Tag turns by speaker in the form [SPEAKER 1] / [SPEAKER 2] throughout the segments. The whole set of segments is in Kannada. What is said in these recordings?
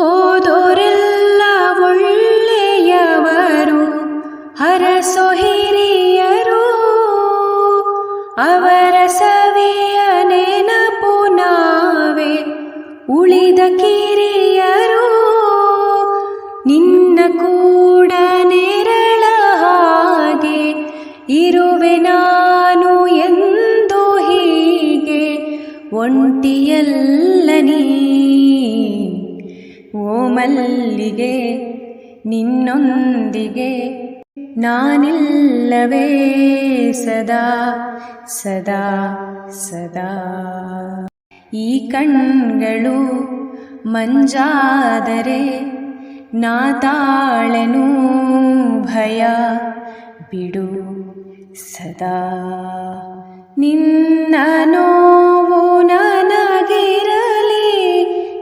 [SPEAKER 1] ಹೋದೋರೆಲ್ಲ ಒಳ್ಳೆಯವರು ಹರಸೋ ಹಿರಿಯರು ಅವರ ಸವಿಯ ನೆನಪು ನಾವೇ, ಉಳಿದ ಕಿರಿಯರು. ನಿನ್ನ ಕೂಡ ನೆರಳ ಹಾಗೆ, ಇರುವೆ ನಾನು ಎಂದು ಹೀಗೆ, ಒಂಟಿಯಲ್ಲ ನೀ. ಮಲ್ಲಿಗೆ ನಿನ್ನೊಂದಿಗೆ ನಾನಿಲ್ಲವೇ ಸದಾ ಸದಾ ಸದಾ. ಈ ಕಣ್ಗಳು ಮಂಜಾದರೆ ನಾ ತಾಳೆನು ಭಯ, ಬಿಡು ಸದಾ. ನಿನ್ನ ನೋವು ನನಗಿರಲಿ,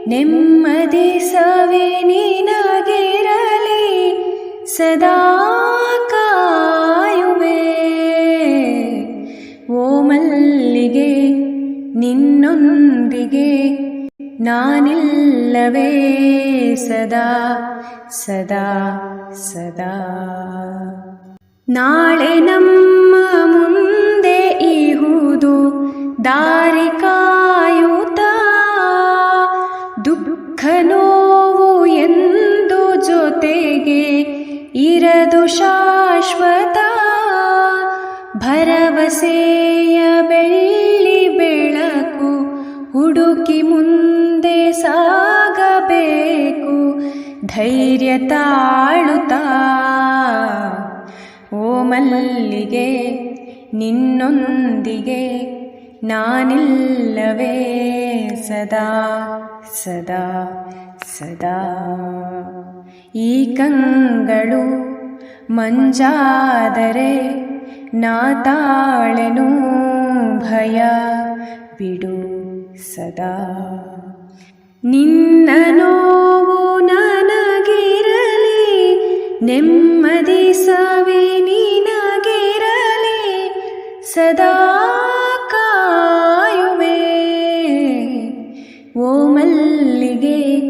[SPEAKER 1] ನೆಮ್ಮದಿ ಸದಾ ಕಾಯುವೆ. ಓ ಮಲ್ಲಿಗೆ ನಿನ್ನೊಂದಿಗೆ ನಾನಿಲ್ಲವೇ ಸದಾ ಸದಾ ಸದಾ. ನಾಳೆ ನಮ್ಮ ಮುಂದೆ ಇಹುದು ದಾರಿ ಶಾಶ್ವತ ಭರವಸೆಯ ಬೆಳ್ಳಿ ಬೆಳಕು ಹುಡುಕಿ ಮುಂದೆ ಸಾಗಬೇಕು, ಧೈರ್ಯ ತಾಳುತ್ತಾ. ಓ ಮಲ್ಲಿಗೆ, ನಿನ್ನೊಂದಿಗೆ ನಾನಿಲ್ಲವೇ ಸದಾ ಸದಾ ಸದಾ. ಈ ಕಂಗಳು ಮಂಜಾದರೆ ನಾ ತಾಳೆನು ಭಯ. ಬಿಡು ಸದಾ. ನಿನ್ನ ನೋವು ನನಗಿರಲಿ, ನೆಮ್ಮದಿ ಸವಿ ನಿನಗಿರಲಿ. ಸದಾ ಕಾಯುವೆ. ಓ ಮಲ್ಲಿಗೆ,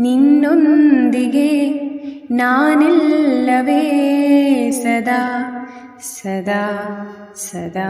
[SPEAKER 1] ನಿನ್ನೊಂದಿಗೆ ನಾನಿಲ್ಲವೇ ಸದಾ ಸದಾ ಸದಾ